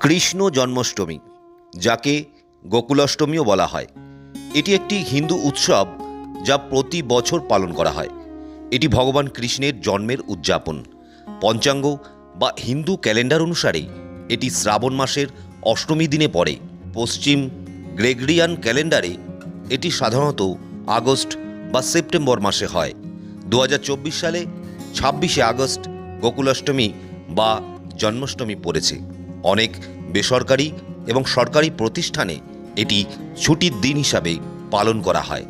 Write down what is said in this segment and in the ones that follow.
কৃষ্ণ জন্মাষ্টমী, যাকে গোকুলাষ্টমীও বলা হয়। এটি একটি হিন্দু উৎসব যা প্রতি বছর পালন করা হয়। এটি ভগবান কৃষ্ণের জন্মের উদযাপন। পঞ্চাঙ্গ বা হিন্দু ক্যালেন্ডার অনুসারে এটি শ্রাবণ মাসের অষ্টমী দিনে পড়ে। পশ্চিম গ্রেগরিয়ান ক্যালেন্ডারে এটি সাধারণত আগস্ট বা সেপ্টেম্বর মাসে হয়। দু হাজার চব্বিশ সালে ছাব্বিশে আগস্ট গোকুলাষ্টমী বা জন্মাষ্টমী পড়েছে। অনেক বেসরকারি এবং সরকারি প্রতিষ্ঠানে এটি ছুটির দিন হিসাবে পালন করা হয়।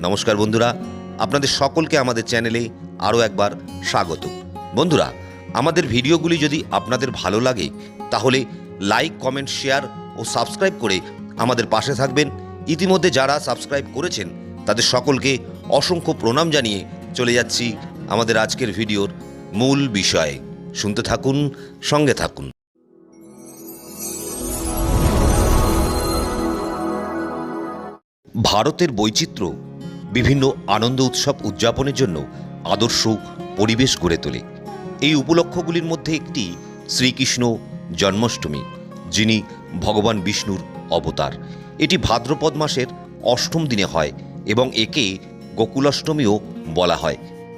নমস্কার বন্ধুরা, আপনাদের সকলকে আমাদের চ্যানেলে আরও একবার স্বাগত। বন্ধুরা, আমাদের ভিডিওগুলি যদি আপনাদের ভালো লাগে, তাহলে লাইক, কমেন্ট, শেয়ার ও সাবস্ক্রাইব করে আমাদের পাশে থাকবেন। ইতিমধ্যে যারা সাবস্ক্রাইব করেছেন, তাদের সকলকে অসংখ্য প্রণাম জানিয়ে চলে যাচ্ছি আমাদের আজকের ভিডিওর মূল বিষয়ে। শুনতে থাকুন, সঙ্গে থাকুন। ভারতের বৈচিত্র্য, বিভিন্ন আনন্দ উৎসব উদযাপনের জন্য আদর্শ পরিবেশ গড়ে তোলে। এই উপলক্ষগুলির মধ্যে একটি শ্রীকৃষ্ণ জন্মাষ্টমী, যিনি ভগবান বিষ্ণুর অবতার। এটি ভাদ্রপদ মাসের অষ্টম দিনে হয় এবং একে গোকুলাষ্টমীও বলা হয়।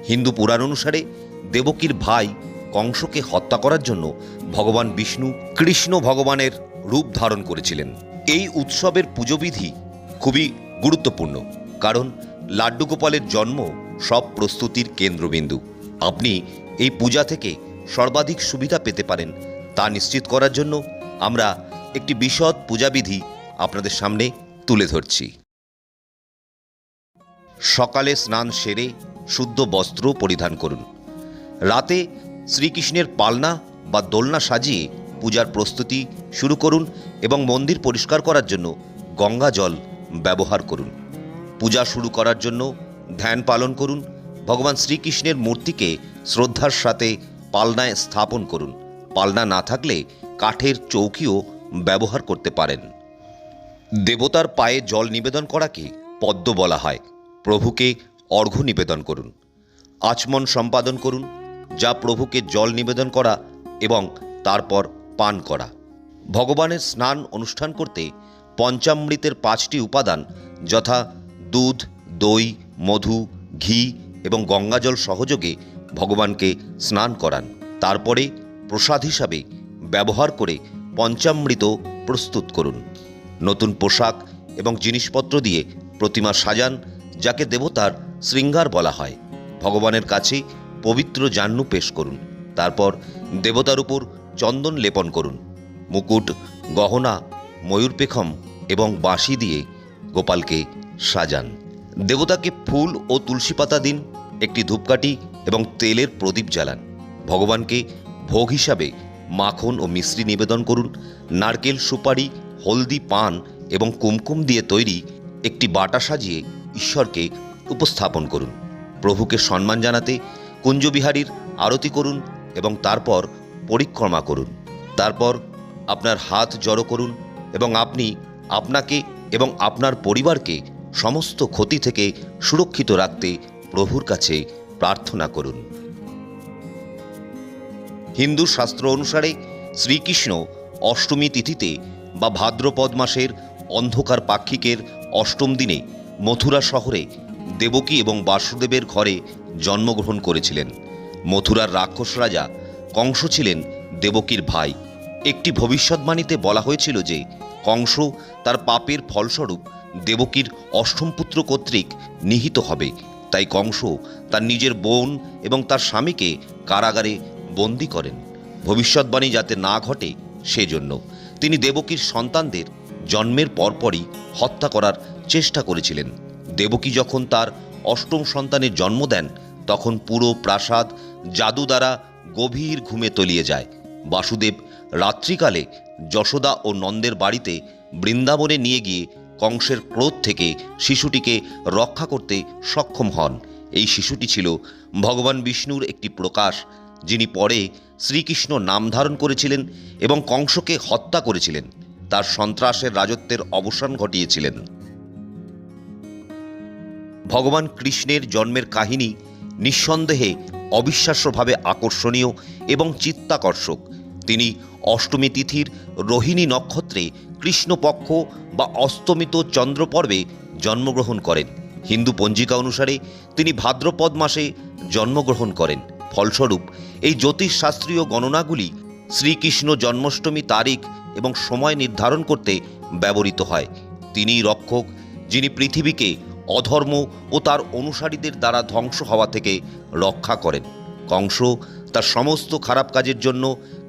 হিন্দু পুরাণ অনুসারে দেবকীর ভাই কংসকে হত্যা করার জন্য ভগবান বিষ্ণু কৃষ্ণ ভগবানের রূপ ধারণ করেছিলেন। এই উৎসবের পুজোবিধি খুবই গুরুত্বপূর্ণ, কারণ লাড্ডু গোপালের জন্ম সব প্রস্তুতির কেন্দ্রবিন্দু। আপনি এই পূজা থেকে সর্বাধিক সুবিধা পেতে পারেন, তা নিশ্চিত করার জন্য আমরা একটি বিশদ পূজাবিধি আপনাদের সামনে তুলে ধরছি। সকালে স্নান সেরে শুদ্ধ বস্ত্র পরিধান করুন। রাতে শ্রীকৃষ্ণের পালনা বা দোলনা সাজিয়ে পূজার প্রস্তুতি শুরু করুন এবং মন্দির পরিষ্কার করার জন্য গঙ্গা জল ব্যবহার করুন। পূজা শুরু করার জন্য ধ্যান পালন করুন। ভগবান শ্রীকৃষ্ণের মূর্তিকে শ্রদ্ধার সাথে পালনায় স্থাপন করুন। পালনা না থাকলে কাঠের চৌকিও ব্যবহার করতে পারেন। দেবতার পায়ে জল নিবেদন করাকে পদ্ম বলা হয়। প্রভুকে অর্ঘ্য নিবেদন করুন। আচমন সম্পাদন করুন, যা প্রভুকে জল নিবেদন করা এবং তারপর পান করা। ভগবানের স্নান অনুষ্ঠান করতে পঞ্চামৃতের পাঁচটি উপাদান, যথা দুধ, দই, মধু, ঘি এবং গঙ্গাজল সহযোগে ভগবানকে স্নান করান। তারপরে প্রসাদ হিসাবে ব্যবহার করে পঞ্চামৃত প্রস্তুত করুন। নতুন পোশাক এবং জিনিসপত্র দিয়ে প্রতিমা সাজান, যাকে দেবতার শৃঙ্গার বলা হয়। ভগবানের কাছে পবিত্র জাহ্নু পেশ করুন। তারপর দেবতার উপর চন্দন লেপন করুন। মুকুট, গহনা ময়ূরপেখম এবং বাঁশি দিয়ে গোপালকে সাজান। দেবতাকে ফুল ও তুলসী পাতা দিন, একটি ধূপকাঠি এবং তেলের প্রদীপ জ্বালান। ভগবানকে ভোগ হিসাবে মাখন ও মিশ্রি নিবেদন করুন। নারকেল সুপারি, হলদি পান এবং কুমকুম দিয়ে তৈরি একটি বাটা সাজিয়ে ঈশ্বরকে উপস্থাপন করুন। প্রভুকে সম্মান জানাতে কুঞ্জবিহারীর আরতি করুন এবং তারপর পরিক্রমা করুন। তারপর আপনার হাত জড়ো করুন এবং আপনি আপনাকে এবং আপনার পরিবারকে সমস্ত ক্ষতি থেকে সুরক্ষিত রাখতে প্রভুর কাছে প্রার্থনা করুন। হিন্দু শাস্ত্র অনুসারে শ্রীকৃষ্ণ অষ্টমী তিথিতে বা ভাদ্রপদ মাসের অন্ধকার পাক্ষিকের অষ্টম দিনে মথুরা শহরে দেবকী এবং বাসুদেবের ঘরে জন্মগ্রহণ করেছিলেন। মথুরার রাক্ষস রাজা কংস ছিলেন দেবকীর ভাই। একটি ভবিষ্যৎবাণীতে বলা হয়েছিল যে কংস তার পাপের ফলস্বরূপ দেবকীর অষ্টম পুত্র কর্তৃক নিহিত হবে। তাই কংস তার নিজের বোন এবং তার স্বামীকে কারাগারে বন্দি করেন। ভবিষ্যৎবাণী যাতে না ঘটে সেজন্য তিনি দেবকীর সন্তানদের জন্মের পরপরই হত্যা করার চেষ্টা করেছিলেন। দেবকী যখন তার অষ্টম সন্তানের জন্ম দেন, তখন পুরো প্রাসাদ জাদু দ্বারা গভীর ঘুমে তলিয়ে যায়। বাসুদেব রাত্রিকালে যশোদা ও নন্দের বাড়িতে বৃন্দাবনে নিয়ে গিয়ে কংসের ক্রোধ থেকে শিশুটিকে রক্ষা করতে সক্ষম হন। এই শিশুটি ছিল ভগবান বিষ্ণুর একটি প্রকাশ, যিনি পরে শ্রীকৃষ্ণ নাম ধারণ করেছিলেন এবং কংসকে হত্যা করেছিলেন। তার সন্ত্রাসের রাজত্বের অবসান ঘটিয়েছিলেন। ভগবান কৃষ্ণের জন্মের কাহিনী নিঃসন্দেহে অবিশ্বাস্যভাবে আকর্ষণীয় এবং চিত্তাকর্ষক। তিনি অষ্টমী তিথির রোহিণী নক্ষত্রে কৃষ্ণপক্ষ বা অস্তমিত চন্দ্র পর্বে জন্মগ্রহণ করেন। হিন্দু পঞ্জিকা অনুসারে তিনি ভাদ্রপদ মাসে জন্মগ্রহণ করেন। ফলস্বরূপ, এই জ্যোতিষশাস্ত্রীয় গণনাগুলি শ্রীকৃষ্ণ জন্মাষ্টমী তারিখ এবং সময় নির্ধারণ করতে ব্যবহৃত হয়। তিনি রক্ষক, যিনি পৃথিবীকে অধর্ম ও তার অনুসারীদের দ্বারা ধ্বংস হওয়া থেকে রক্ষা করেন। কংস তার সমস্ত খারাপ কাজের জন্য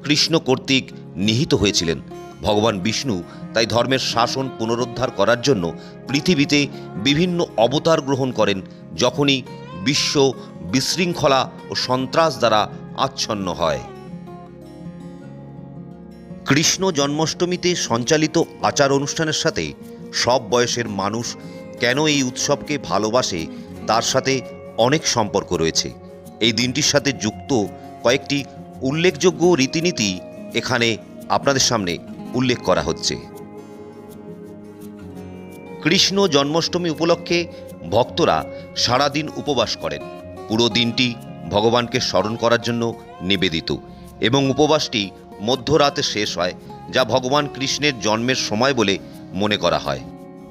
কৃষ্ণ কর্তৃক নিহিত হয়েছিলেন। ভগবান বিষ্ণু তাই ধর্মের শাসন পুনরুদ্ধার করার জন্য পৃথিবীতে বিভিন্ন অবতার গ্রহণ করেন, যখনই বিশ্ব বিশৃঙ্খলা ও সন্ত্রাস দ্বারা আচ্ছন্ন হয়। কৃষ্ণ জন্মাষ্টমীতে সঞ্চালিত আচার অনুষ্ঠানের সাথে সব বয়সের মানুষ কেন এই উৎসবকে ভালোবাসে তার সাথে অনেক সম্পর্ক রয়েছে। এই দিনটির সাথে যুক্ত কয়েকটি উল্লেখযোগ্য রীতিনীতি এখানে আপনাদের সামনে উল্লেখ করা হচ্ছে। কৃষ্ণ জন্মাষ্টমী উপলক্ষে ভক্তরা সারাদিন উপবাস করেন। পুরো দিনটি ভগবানকে স্মরণ করার জন্য নিবেদিত এবং উপবাসটি মধ্যরাতে শেষ হয়, যা ভগবান কৃষ্ণের জন্মের সময় বলে মনে করা হয়।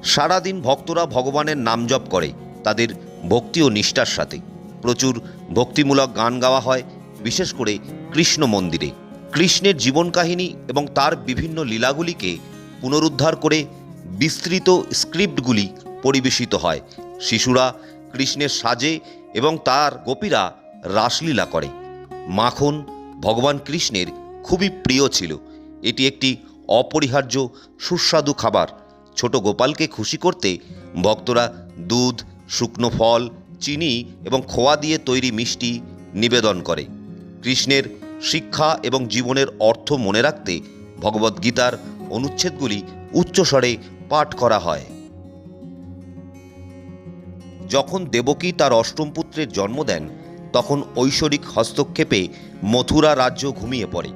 সারাদিন ভক্তরা ভগবানের নাম জপ করে, তাদের ভক্তি ও নিষ্ঠার সাথে। প্রচুর ভক্তিমূলক গান গাওয়া হয় বিশেষ করে কৃষ্ণ মন্দিরে। কৃষ্ণের জীবন কাহিনী এবং তার বিভিন্ন লীলাগুলিকে পুনরুদ্ধার করে বিস্তৃত স্ক্রিপ্টগুলি পরিবেশিত হয়। শিশুরা কৃষ্ণের সাজে এবং তার গোপীরা রাসলীলা করে। মাখন ভগবান কৃষ্ণের খুবই প্রিয় ছিল। এটি একটি অপরিহার্য, সুস্বাদু খাবার। ছোট গোপালকে খুশি করতে ভক্তরা দুধ, শুকনো ফল, চিনি এবং খোয়া দিয়ে তৈরি মিষ্টি নিবেদন করে। কৃষ্ণের শিক্ষা এবং জীবনের অর্থ মনে রাখতে ভগবদ্গীতার অনুচ্ছেদগুলি উচ্চস্বরে পাঠ করা হয়। যখন দেবকী তার অষ্টম পুত্রের জন্ম দেন, তখন ঐশ্বরিক হস্তক্ষেপে মথুরা রাজ্য ঘুমিয়ে পড়ে।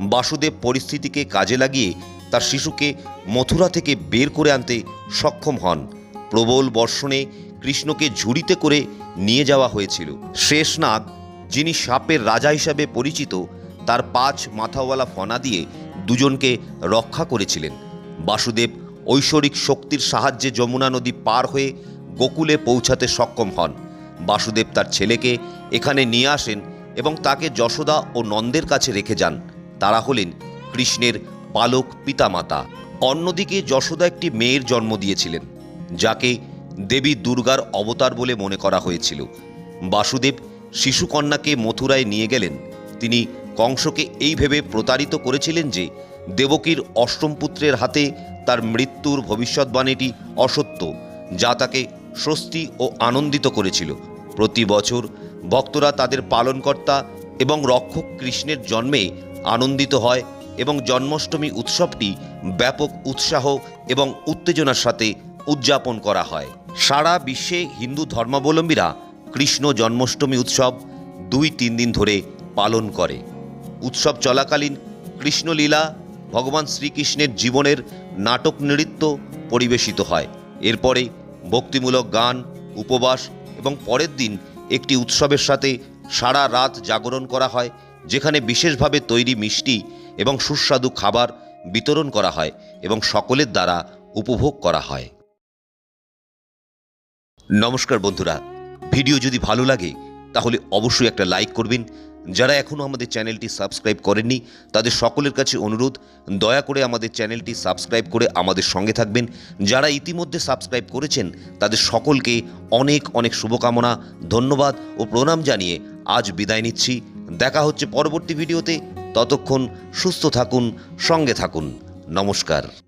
বাসুদেব পরিস্থিতিকে কাজে লাগিয়ে তার শিশুকে মথুরা থেকে বের করে আনতে সক্ষম হন। প্রবল বর্ষণে কৃষ্ণকে ঝুড়িতে করে নিয়ে যাওয়া হয়েছিল। শেষনাগ যিনি সাপের রাজা হিসাবে পরিচিত, তার পাঁচ মাথাওয়ালা ফনা দিয়ে দুজনকে রক্ষা করেছিলেন। বাসুদেব ঐশ্বরিক শক্তির সাহায্যে যমুনা নদী পার হয়ে গোকুলে পৌঁছাতে সক্ষম হন। বাসুদেব তার ছেলেকে এখানে নিয়ে আসেন এবং তাকে যশোদা ও নন্দের কাছে রেখে যান। তারা হলেন কৃষ্ণের পালক পিতামাতা। অন্যদিকে যশোদা একটি মেয়ের জন্ম দিয়েছিলেন, যাকে দেবী দুর্গার অবতার বলে মনে করা হয়েছিল। বাসুদেব শিশুকন্যাকে মথুরায় নিয়ে গেলেন। তিনি কংসকে এই ভেবে প্রতারিত করেছিলেন যে দেবকীর অষ্টম পুত্রের হাতে তার মৃত্যুর ভবিষ্যৎবাণীটি অসত্য, যা তাকে স্বস্তি ও আনন্দিত করেছিল। প্রতি বছর ভক্তরা তাদের পালনকর্তা এবং রক্ষক কৃষ্ণের জন্মে আনন্দিত হয় এবং জন্মাষ্টমী উৎসবটি ব্যাপক উৎসাহ এবং উত্তেজনার সাথে উদযাপন করা হয়। সারা বিশ্বে হিন্দু ধর্মাবলম্বীরা কৃষ্ণ জন্মাষ্টমী উৎসব দুই তিন দিন ধরে পালন করে। উৎসব চলাকালীন কৃষ্ণলীলা ভগবান শ্রীকৃষ্ণের জীবনের নাটক নৃত্য পরিবেশিত হয়। এরপরে ভক্তিমূলক গান, উপবাস এবং পরের দিন একটি উৎসবের সাথে সারা রাত জাগরণ করা হয়, যেখানে বিশেষভাবে তৈরি মিষ্টি এবং সুস্বাদু খাবার বিতরণ করা হয় এবং সকলের দ্বারা উপভোগ করা হয়। নমস্কার বন্ধুরা ভিডিও যদি ভালো লাগে, তাহলে অবশ্যই একটা লাইক করবেন। যারা এখনও আমাদের চ্যানেলটি সাবস্ক্রাইব করেননি, তাদের সকলের কাছে অনুরোধ, দয়া করে আমাদের চ্যানেলটি সাবস্ক্রাইব করে আমাদের সঙ্গে থাকবেন। যারা ইতিমধ্যে সাবস্ক্রাইব করেছেন, তাদের সকলকে অনেক অনেক শুভকামনা, ধন্যবাদ ও প্রণাম জানিয়ে আজ বিদায় নিচ্ছি। দেখা হচ্ছে পরবর্তী ভিডিওতে। ততক্ষণ সুস্থ থাকুন, সঙ্গে থাকুন। নমস্কার।